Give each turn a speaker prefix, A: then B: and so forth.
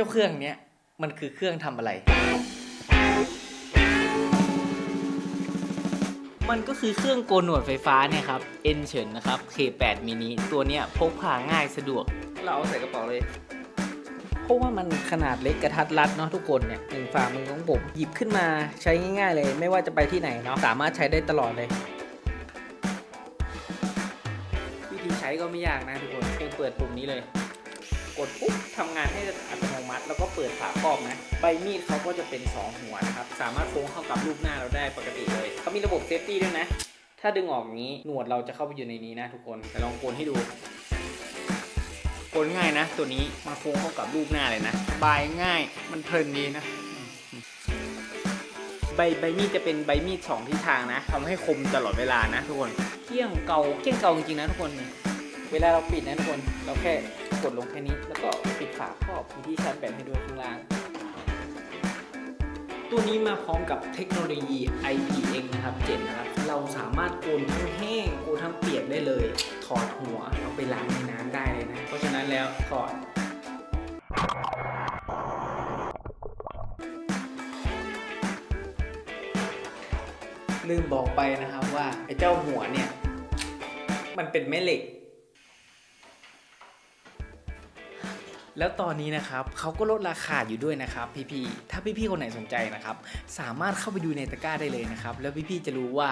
A: จ้าเครื่องเนี้ยมันคือเครื่องทำอะไร มันก็คือเครื่องโกนหนวดไฟฟ้าเนี่ยครับเอ็นเฉินนะครับ K8 mini ตัวเนี้ยพกพาง่ายสะดวก เราเอาใส่กระเป๋าเลย เพราะว่ามันขนาดเล็กกระทัดรัดเนาะทุกคนเนี่ยหนึ่งฝ่ามือของผมหยิบขึ้นมาใช้ง่ายๆเลย ไม่ว่าจะไปที่ไหนเนาะสามารถใช้ได้ตลอดเลย วิธีใช้ก็ไม่ยากนะทุกคนเพียงเปิดปุ่มนี้เลยก ดปุ๊บทำงานให้อัตโนมัติ แล้วก็เปิดฝาครอบนะ ใบมีดเขาก็จะเป็น 2 หัวนะครับ สามารถโค้งเข้ากับรูปหน้าเราได้ปกติเลย เขามีระบบเซฟตี้ด้วยนะ ถ้าดึงออกงนี้ หนวดเราจะเข้าไปอยู่ในนี้นะทุกคน แต่ลองโกนให้ดูโกนง่ายนะ ตัวนี้มาโค้งเข้ากับรูปหน้าเลยนะ บายง่าย มันเพลินดีนะใบใบมีดจะเป็นใบมีดสองทิศทางนะทำให้คมตลอดเวลานะทุกคนเกี้ยงเกาเกี้ยงเกาจริงๆนะทุกคน เวลาเราปิดนะทุกคน เราแค่ กดลงแค่นี้ แล้วก็ปิดฝาครอบมีที่ชาร์จแบตให้ด้วยข้างล่าง ตัวนี้มาพร้อมกับเทคโนโลยี IPX นะครับเจนนะครับ เราสามารถโกนทั้งแห้งโกนทั้งเปียกได้เลย ถอดหัวเอาไปล้างในน้ำได้เลยนะ เพราะฉะนั้นแล้วถอดลืมบอกไปนะครับว่าไอ้เจ้าหัวเนี่ย มันเป็นแม่เหล็ก แล้วตอนนี้นะครับเขาก็ลดราคาอยู่ด้วยนะครับพี่ๆถ้าพี่ๆคนไหนสนใจนะครับ สามารถเข้าไปดูในตะกร้าได้เลยนะครับ แล้วพี่ๆจะรู้ว่า